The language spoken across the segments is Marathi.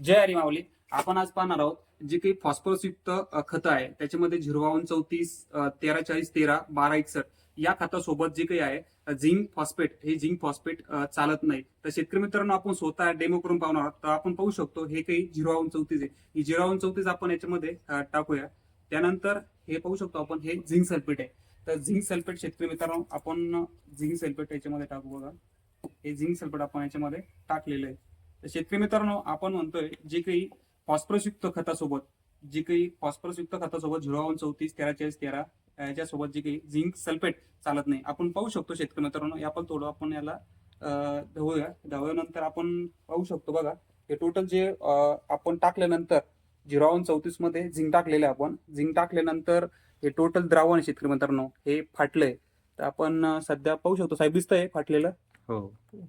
जय हरी माऊली आपण आज पाहणार आहोत जे काही फॉस्फरसयुक्त खतं आहे. त्याच्यामध्ये झिरो चौतीस तेरा चाळीस तेरा बारा एकसठ या खतासोबत जे काही आहे झिंक फॉस्फेट हे झिंक फॉस्फेट चालत नाही. तर शेतकरी मित्रांनो आपण स्वतः डेमो करून पाहणार आहोत. तर आपण पाहू शकतो हे काही झिरो चौतीस आहे. ही झिरो चौतीस आपण याच्यामध्ये टाकूया. त्यानंतर हे पाहू शकतो आपण हे झिंक सल्फेट आहे. तर झिंक सल्फेट शेतकरी मित्रांनो आपण झिंक सल्फेट याच्यामध्ये टाकू बघा. हे झिंक सल्फेट आपण याच्यामध्ये टाकलेलं आहे. शेतकरी मित्रांनो आपण म्हणतोय जे काही फॉस्फरस युक्त खतासोबत जे काही फॉस्फरस युक्त खतासोबत झिरो चौतीस तेरा चाळीस तेरा याच्यासोबत जे काही झिंक सल्फेट चालत नाही आपण पाहू शकतो शेतकरी मित्रांनो. या पण थोडं आपण याला अं, ढवळूया ढवळल्यानंतर आपण पाहू शकतो बघा हे टोटल जे आपण टाकल्यानंतर झिरो चौतीसमध्ये झिंक टाकलेले आपण. झिंक टाकल्यानंतर हे टोटल द्रावण आहे शेतकरी मित्रांनो हे फाटलंय. तर आपण सध्या पाहू शकतो साहेब दिसतंय फाटलेलं? हो.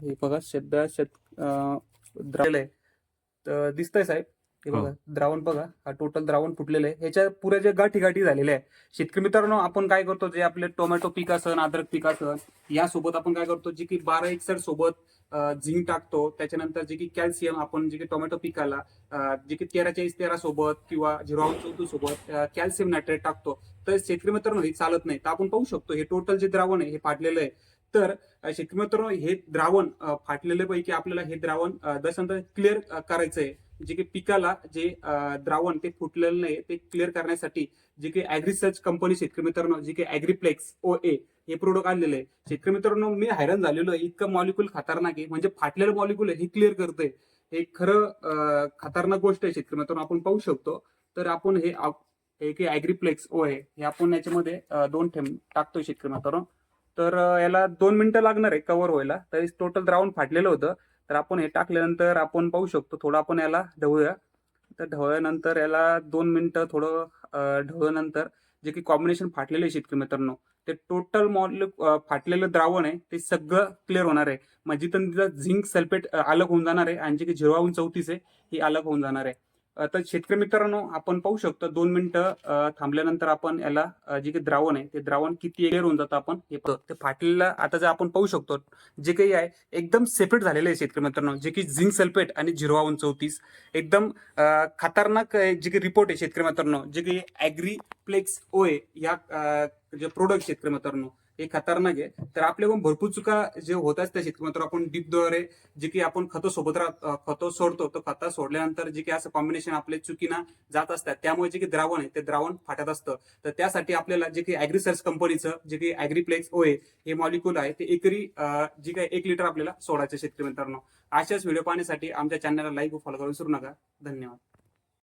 हे बघा सध्या शेत द्रावण आहे. तर दिसतंय साहेब. हे हो. बघा द्रावण बघा हा टोटल द्रावण फुटलेलं आहे. ह्याच्या पुऱ्या ज्या गाठी गाठी झालेल्या आहे. शेतकरी मित्रांनो आपण काय करतो जे आपले टोमॅटो पीक असन अद्रक पीक असन यासोबत आपण काय करतो जे की बारा एकसर सोबत झिंक टाकतो. त्याच्यानंतर जे की कॅल्शियम आपण जे की टोमॅटो पिकाला जे की तेरा चाळीस तेरा सोबत किंवा झिरो चौतीस सोबत कॅल्शियम नायट्रेट टाकतो. तर शेतकरी मित्रांनो हे चालत नाही. तर आपण पाहू शकतो हे टोटल जे द्रावण आहे हे फाटलेलं आहे. तर अ, शेतकरी मित्रांनो हे द्रावण फाटलेले पैकी आपल्याला हे द्रावण दशांतर क्लिअर करायचं आहे जे की पिकाला जे द्रावण ते फुटलेलं नाही ते क्लिअर करण्यासाठी जे काही अॅग्रिसर्च कंपनी शेतकरी मित्रांनो जे काही अॅग्रिप्लेक्स ओ ए हे प्रोडक्ट आणलेलं आहे. शेतकरी मित्रांनो मी हैराण झालेलो आहे. इतकं मॉलिक्युल खतरनाक आहे. म्हणजे फाटलेलं मॉलिक्युल हे क्लिअर करते हे खरं खतरनाक गोष्ट आहे शेतकरी मित्रांनो आपण पाहू शकतो. तर आपण हे आप- हे ओ आहे हे आपण याच्यामध्ये दोन थेंब टाकतोय शेतकरी मित्रांनो तर याला दोन मिनिटं लागणार आहे कव्हर व्हायला. तर टोटल द्रावण फाटलेलं होतं. तर आपण हे टाकल्यानंतर आपण पाहू शकतो थोडं आपण याला ढवळूया. तर ढवळल्यानंतर याला दोन मिनिटं थोडं अ, ढवळल्यानंतर जे काही कॉम्बिनेशन फाटलेले आहे शेतकरी मित्रांनो ते टोटल मॉल फाटलेलं द्रावण आहे ते सगळं क्लिअर होणार आहे. म्हणजे तिथं झिंक सल्फेट अलग होऊन जाणार आहे. आणि जे काही झिरोवून चौतीस आहे ही अलग होऊन जाणार आहे. तर शेतकरी मित्रांनो आपण पाहू शकतो दोन मिनिटं थांबल्यानंतर आपण याला जे काही द्रावण आहे ते द्रावण किती एअर होऊन जातं आपण हे ते फाटलेलं आता जे आपण पाहू शकतो जे काही आहे एकदम सेपरेट झालेलं आहे शेतकरी मित्रांनो जे की झिंक सल्फेट आणि झिरो चौतीस एकदम खतरनाक जे काही रिपोर्ट आहे शेतकरी मित्रांनो जे काही ॲग्रीप्लेक्स ओए या जे प्रोडक्ट शेतकरी मित्रांनो हे खतरनाक आहे. तर आपल्याकडून भरपूर चुका जे होत असतात शेतकरी आपण डीपद्वारे जे की आपण खतं सोबत राहत खतं सोडतो तर खतं सोडल्यानंतर जे की असं कॉम्बिनेशन आपले चुकीना जात असतात. त्यामुळे जे की द्रावण आहे ते द्रावण फाटत असतं. तर त्यासाठी आपल्याला जे काही अॅग्रिसर्च कंपनीचं जे की अॅग्रीप्लेक्स ओए हे मॉलिक्युल आहे ते एकरी जे काही एक लिटर आपल्याला सोडायचं शेतकरी मित्रांनो. अशाच व्हिडिओ पाहण्यासाठी आमच्या चॅनलला लाईक व फॉलो करून सुरू नका. धन्यवाद.